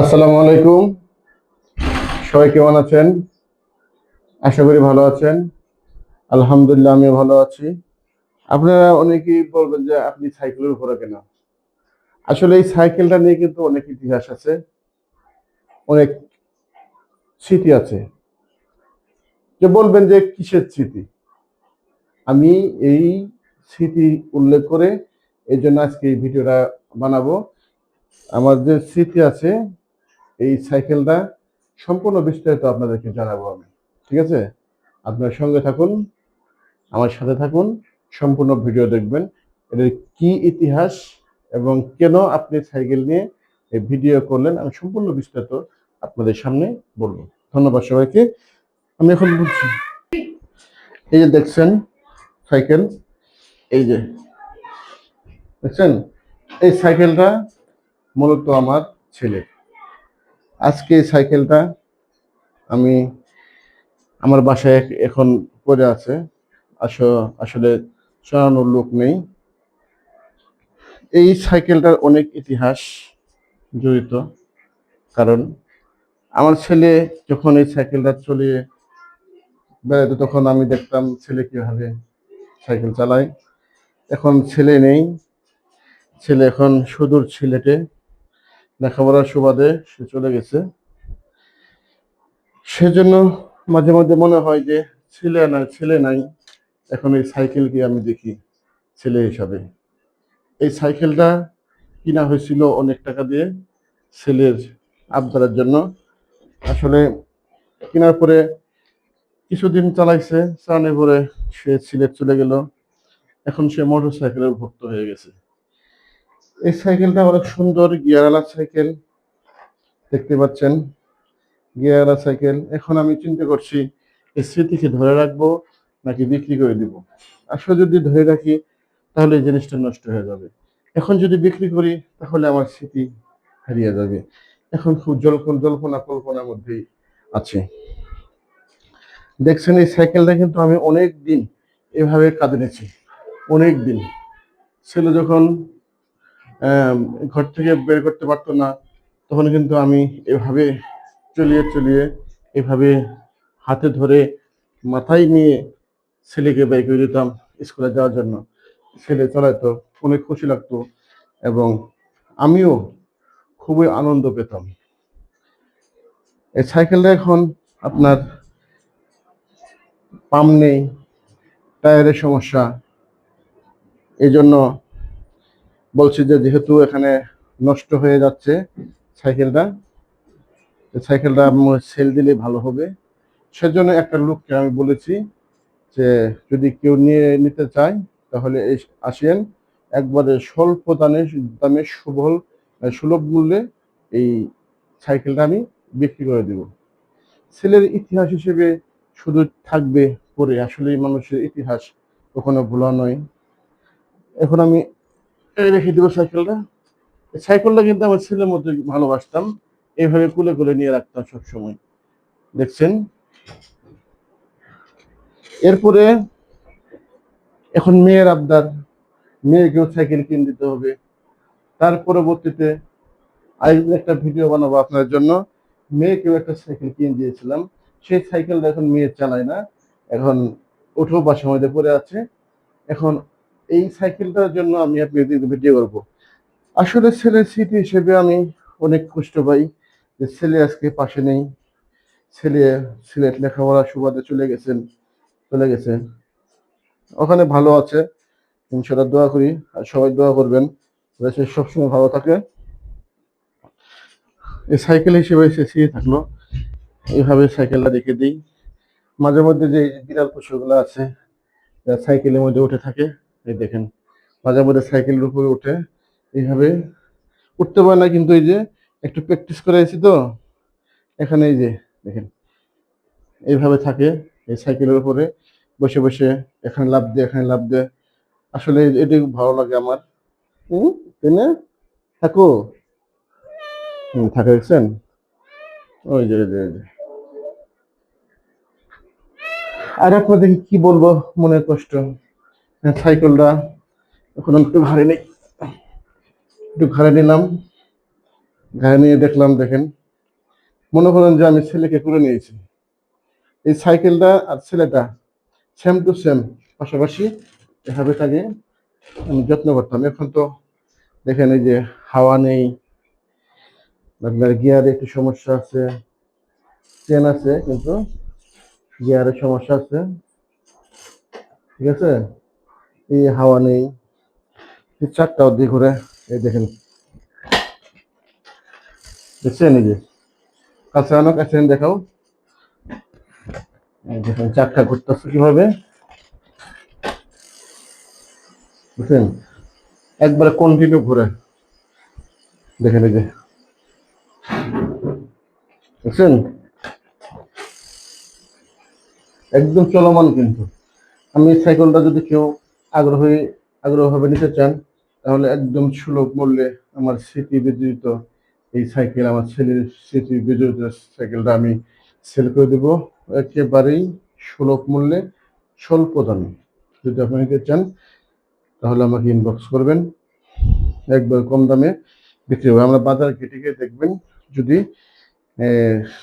আসসালামু আলাইকুম। সবাই কেমন আছেন? আশা করি ভালো আছেন। আলহামদুলিল্লাহ আমি ভালো আছি। আপনারা অনেকেই বলবেন যে আপনি সাইকেলের উপরে কেন? আসলে এই সাইকেলটা নিয়ে কিন্তু অনেক ইতিহাস আছে, অনেক স্মৃতি আছে। যে বলবেন যে কিসের স্মৃতি? আমি এই স্মৃতি উল্লেখ করে এই জন্য আজকে এই ভিডিওটা বানাবো। আমার যে স্মৃতি আছে এই সাইকেলটা সম্পূর্ণ বিস্তারিত আপনাদেরকে জানাব আমি। ঠিক আছে? আপনার সঙ্গে থাকুন, আমার সাথে থাকুন, সম্পূর্ণ ভিডিও দেখবেন। এদের কি ইতিহাস এবং কেন আপনি সাইকেল নিয়ে এই ভিডিও করলেন, আমি সম্পূর্ণ বিস্তারিত আপনাদের সামনে বলব। ধন্যবাদ সবাইকে। আমি এখন বলছি, এই যে দেখছেন সাইকেল, এই যে, দেখছেন? এই সাইকেলটা মূলত আমার ছেলে আজকে এই সাইকেলটা আমি আমার বাসায় এখন পড়ে আছে। আস- আসলে সরানোর লোক নেই। এই সাইকেলটার অনেক ইতিহাস জড়িত, কারণ আমার ছেলে যখন এই সাইকেলটা চলে বেড়াতো, তখন আমি দেখতাম ছেলে কীভাবে সাইকেল চালায়। এখন ছেলে নেই। ছেলে এখন সুদূর সিলেটে। লেখাপড়ার সুবাদে সে চলে গেছে। সেজন্য মাঝে মাঝে মনে হয় যে ছেলে নাই ছেলে নাই, এখন এই সাইকেলকে আমি দেখি ছেলে হিসাবে। এই সাইকেলটা কিনা হয়েছিল অনেক টাকা দিয়ে ছেলের আবদারের জন্য। আসলে কেনার পরে কিছুদিন চালাইছে, চালানোর পরে সে সিলেট চলে গেল। এখন সে মোটর সাইকেলের ভক্ত হয়ে গেছে। এই সাইকেলটা অনেক সুন্দর গিয়ারওয়ালা সাইকেল। দেখতে পাচ্ছেন গিয়ারওয়ালা সাইকেল। এখন আমি চিন্তা করছি, এই স্মৃতিকে ধরে রাখব নাকি বিক্রি করে দিব? আসলে যদি ধরে রাখি, তাহলে এই জিনিসটা নষ্ট হয়ে যাবে। এখন যদি বিক্রি করি, তাহলে আমার স্মৃতি হারিয়ে যাবে। এখন খুব জল্পনা জল্পনা, কল্পনার মধ্যেই আছে। দেখছেন, এই সাইকেলটা কিন্তু আমি অনেক দিন এভাবে কাঁদিনেছি অনেক দিন ছেলে যখন ঘর থেকে বের করতে পারতো না। তখন কিন্তু আমি এভাবে চলিয়ে চলিয়ে এভাবে হাতে ধরে মাথায় নিয়ে ছেলেকে বের করে দিতাম স্কুলে যাওয়ার জন্য। ছেলে চালাইতো অনেক খুশি লাগতো এবং আমিও খুবই আনন্দ পেতাম। এই সাইকেলটা এখন আপনার পাম নেই, টায়ারের সমস্যা এই জন্য বলছি যে যেহেতু এখানে নষ্ট হয়ে যাচ্ছে সাইকেলটা সাইকেলটা সেল দিলে ভালো হবে। সেজন্য একটা লোককে আমি বলেছি যে যদি কেউ নিয়ে নিতে চায়, তাহলে আসেন। একবারে স্বল্প দামে দামে সুবল সুলভ মূল্যে এই সাইকেলটা আমি বিক্রি করে দেব। ছেলের ইতিহাস হিসেবে শুধু থাকবে পরে আসলে মানুষের ইতিহাস কখনো ভোলা নয়। এখন আমি রেখে দেবো সাইকেলটা সাইকেলটা কিন্তু আমার ছেলের মধ্যে ভালোবাসতাম। এইভাবে কুলে কুলে নিয়ে রাখতাম সবসময়। দেখছেন? এরপরে এখন মেয়ের আবদার, মেয়েকেও সাইকেল কিনে দিতে হবে। তার পরবর্তীতে আরেকদিন একটা ভিডিও বানাবো আপনার জন্য। মেয়েকেও একটা সাইকেল কিনে দিয়েছিলাম। সেই সাইকেলটা এখন মেয়ে চালায় না। এখন উঠো বাসার মধ্যে পড়ে আছে। এখন এই সাইকেলটার জন্য আমি আপনাদের ভিডিও করব। আসলে ছেলের স্মৃতি হিসেবে আমি অনেক কষ্ট পাই যে ছেলে আজকে পাশে নেই। ছেলে সিলেট লেখাপড়া সুবাদে চলে গেছেন, চলে গেছে। ওখানে ভালো আছে ইনশাল্লাহ দোয়া করি, আর সবাই দোয়া করবেন। সে সবসময় ভালো থাকে। এই সাইকেল হিসেবে স্মৃতি থাকল। এইভাবে সাইকেলটা রেখে দিই। মাঝে মধ্যে যে বিড়াল পশুগুলো আছে সাইকেলের মধ্যে উঠে থাকে। এই দেখেন মাঝে মধ্যে সাইকেলের উপরে উঠে এইভাবে উঠতে পারে না, কিন্তু এই যে একটু প্র্যাকটিস করে আছি তো, এখানে এই যে দেখেন, এইভাবে থাকে এই সাইকেলের উপরে, বসে বসে এখানে লাভ দিয়ে, এখানে লাভ দিয়ে। আসলে খুব ভালো লাগে আমার। হুম, তাই না? থাকো। হুম, থাকে, দেখছেন? ওই যে ওই যে। আর আপনাদের কি বলব, মনের কষ্ট? সাইকেলটা এখন একটু ভারী নেই। একটু ঘাড়ে নিলাম। গায়ে নিয়ে দেখলাম, দেখেন। মনে করেন যে আমি ছেলেকে করে নিয়েছি। এই সাইকেলটা আর ছেলেটা সেম টু সেম পাশাপাশি এভাবে তাকে আমি যত্ন করতাম। এখন তো দেখেন এই যে হাওয়া নেই, আপনার গিয়ারে একটু সমস্যা আছে, চেন আছে, কিন্তু গিয়ারের সমস্যা আছে। ঠিক আছে? এই হাওয়া নেই। চারটা অব্দি ঘুরে, এই দেখেন। দেখছেন এই যে? কাছে আনো, কাছে দেখাও। দেখেন, চারটা ঘুরতেছে কীভাবে? বুঝছেন একবারে কন্টিনিউ ঘুরে। দেখেন এই যে। বুঝছেন একদম চলমান কিন্তু। আমি সাইকেলটা যদি কেউ আগ্রহী, আগ্রহভাবে নিতে চান, তাহলে একদম সুলভ মূল্যে আমার স্মৃতি বিজড়িত এই সাইকেল আমার ছেলের স্মৃতি বিজড়িত সাইকেলটা আমি সেল করে দেবো। একেবারেই সুলভ মূল্যে, স্বল্প দামে। যদি আপনি নিতে চান, তাহলে আমাকে ইনবক্স করবেন। একবার কম দামে বিক্রি হবে। আমরা বাজার ঘেটে গিয়ে দেখবেন যদি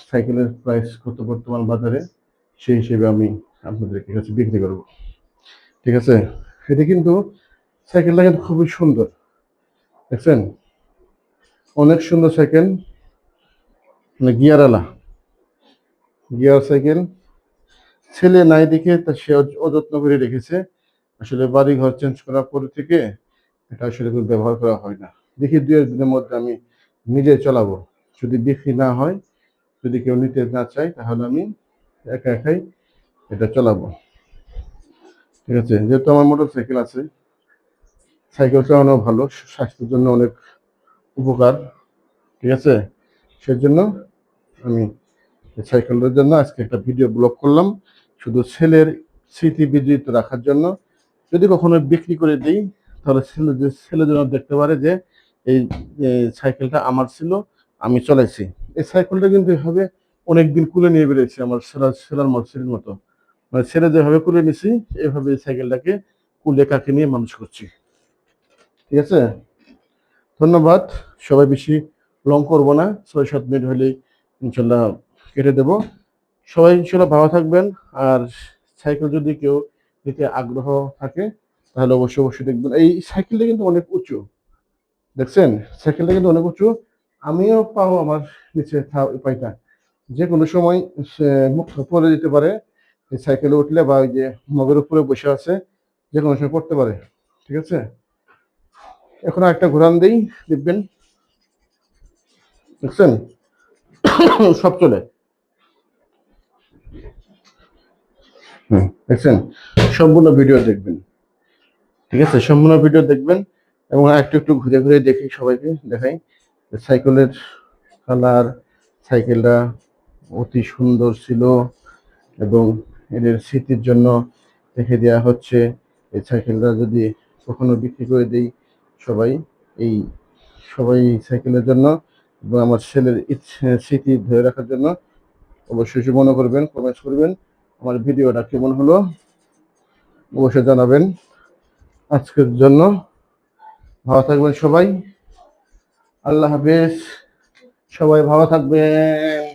সাইকেলের প্রাইস কত বর্তমান বাজারে, সেই হিসেবে আমি আপনাদের কাছে বিক্রি করব। ঠিক আছে? এটা কিন্তু সাইকেলটা কিন্তু খুবই সুন্দর। দেখছেন? অনেক সুন্দর সাইকেল মানে গিয়ারওয়ালা গিয়ার সাইকেল ছেলে নাই দেখে তা সে অযত্ন করে রেখেছে। আসলে বাড়ি ঘর চেঞ্জ করার পর থেকে এটা আসলে ব্যবহার করা হয় না। দেখি এক দিনের মধ্যে আমি নিজে চালাবো। যদি বিক্রি না হয়, যদি কেউ নিতে না চায়, তাহলে আমি একা একাই এটা চালাবো। ঠিক আছে? যেহেতু আমার মোটর সাইকেল আছে সাইকেল চালানো ভালো, স্বাস্থ্যের জন্য অনেক উপকার, ঠিক আছে? সেজন্য আমি এই সাইকেলটার জন্য আজকে একটা ভিডিও ব্লগ করলাম, শুধু ছেলের স্মৃতি বিজড়িত রাখার জন্য। যদি কখনো বিক্রি করে দিই, তাহলে ছেলে যে ছেলে যেন দেখতে পারে যে এই সাইকেলটা আমার ছিল, আমি চলাইছি। এই সাইকেলটা কিন্তু এভাবে অনেকদিন কুলে নিয়ে বেরিয়েছি, আমার সেরা সেলার মর্সির মতো। মানে ছেলে যেভাবে কুলে নিছি, এভাবে সাইকেলটাকে কুলে কাকে নিয়ে মানুষ করছি। ঠিক আছে? ধন্যবাদ। সবাই বেশি লং করব না। ছয় সাত মিনিট হলেই ইনশাল্লাহ কেটে দেব। সবাই ইনশাল্লাহ ভালো থাকবেন। আর সাইকেল যদি কেউ নিতে আগ্রহ থাকে, তাহলে অবশ্যই অবশ্যই দেখবেন। এই সাইকেলটা কিন্তু অনেক উঁচু। দেখছেন? সাইকেলটা কিন্তু অনেক উঁচু। আমিও পাও আমার নিচে পাইটা। যে কোনো সময় মুখ পড়ে যেতে পারে। সাইকেলে উঠলে বা ওই যে মগের উপরে বসে আছে, যে কোনো সময় পড়তে পারে, ঠিক আছে? এখন একটা ঘোরান দিই, দেখবেন। দেখছেন? সব চলে। হুম, দেখছেন? সম্পূর্ণ ভিডিও দেখবেন। ঠিক আছে? সম্পূর্ণ ভিডিও দেখবেন এবং একটু একটু ঘুরে ঘুরে দেখি সবাইকে দেখাই সাইকেলের কালার, সাইকেলটা অতি সুন্দর ছিল এবং এদের স্মৃতির জন্য রেখে দেওয়া হচ্ছে। এই সাইকেলটা যদি কখনো বিক্রি করে দেই সবাই, এই সবাই সাইকেলের জন্য এবং আমার ছেলের স্মৃতি ধরে রাখার জন্য অবশ্যই মনে করবেন, কমেন্টস করবেন। আমার ভিডিওটা কেমন হলো অবশ্যই জানাবেন। আজকের জন্য ভালো থাকবেন সবাই। আল্লাহ হাফেজ। সবাই ভালো থাকবেন।